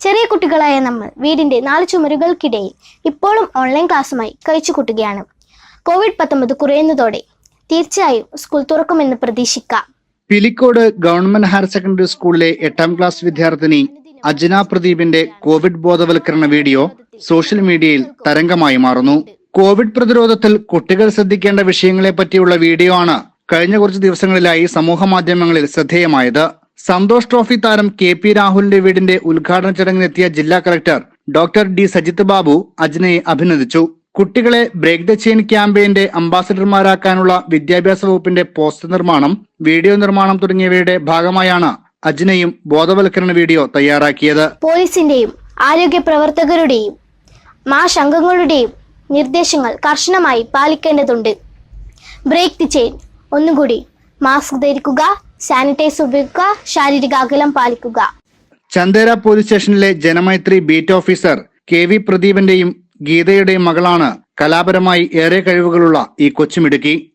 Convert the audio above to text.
ചെറിയ കുട്ടികളായ നമ്മൾ വീടിന്റെ നാല് ചുമരുകൾക്കിടയിൽ ഇപ്പോഴും ഓൺലൈൻ ക്ലാസ്സുമായി കഴിച്ചു കൂട്ടുകയാണ്. കോവിഡ് പത്തൊമ്പത് കുറയുന്നതോടെ തീർച്ചയായും സ്കൂൾ തുറക്കുമെന്ന് പ്രതീക്ഷിക്കാം. പിലിക്കോട് ഗവൺമെന്റ് ഹയർ സെക്കൻഡറി സ്കൂളിലെ എട്ടാം ക്ലാസ് വിദ്യാർത്ഥിനി അജന പ്രദീപിന്റെ കോവിഡ് ബോധവൽക്കരണ വീഡിയോ സോഷ്യൽ മീഡിയയിൽ തരംഗമായി മാറുന്നു. കോവിഡ് പ്രതിരോധത്തിൽ കുട്ടികൾ ശ്രദ്ധിക്കേണ്ട വിഷയങ്ങളെ പറ്റിയുള്ള വീഡിയോ ആണ് കഴിഞ്ഞ കുറച്ച് ദിവസങ്ങളിലായി സമൂഹ മാധ്യമങ്ങളിൽ ശ്രദ്ധേയമായത്. സന്തോഷ് ട്രോഫി താരം കെ പി രാഹുലിന്റെ വീടിന്റെ ഉദ്ഘാടന ചടങ്ങിനെത്തിയ ജില്ലാ collector doctor D Sajith Babu അജ്നയെ അഭിനന്ദിച്ചു. കുട്ടികളെ ബ്രേക്ക് ദ ചെയിൻ ക്യാമ്പയിന്റെ അംബാസഡർമാരാക്കാനുള്ള വിദ്യാഭ്യാസ വകുപ്പിന്റെ പോസ്റ്റർ നിർമ്മാണം വീഡിയോ നിർമ്മാണം തുടങ്ങിയവയുടെ ഭാഗമായാണ് അജ്നയും ബോധവൽക്കരണ വീഡിയോ തയ്യാറാക്കിയത്. പോലീസിന്റെയും ആരോഗ്യ പ്രവർത്തകരുടെയും മാഷംഗങ്ങളുടെയും നിർദ്ദേശങ്ങൾ കർശനമായി പാലിക്കേണ്ടതുണ്ട്. ബ്രേക്ക് ദി ചെയിൻ ഒന്നുകൂടി മാസ്ക് ധരിക്കുക സാനിറ്റൈസർ ഉപയോഗിക്കുക ശാരീരിക അകലം പാലിക്കുക. ചന്ദേര പോലീസ് സ്റ്റേഷനിലെ Janamaithri beat officer K V പ്രദീപിന്റെയും ഗീതയുടെയും മകളാണ് കലാപരമായി ഏറെ കഴിവുകളുള്ള ഈ കൊച്ചുമിടുക്കി.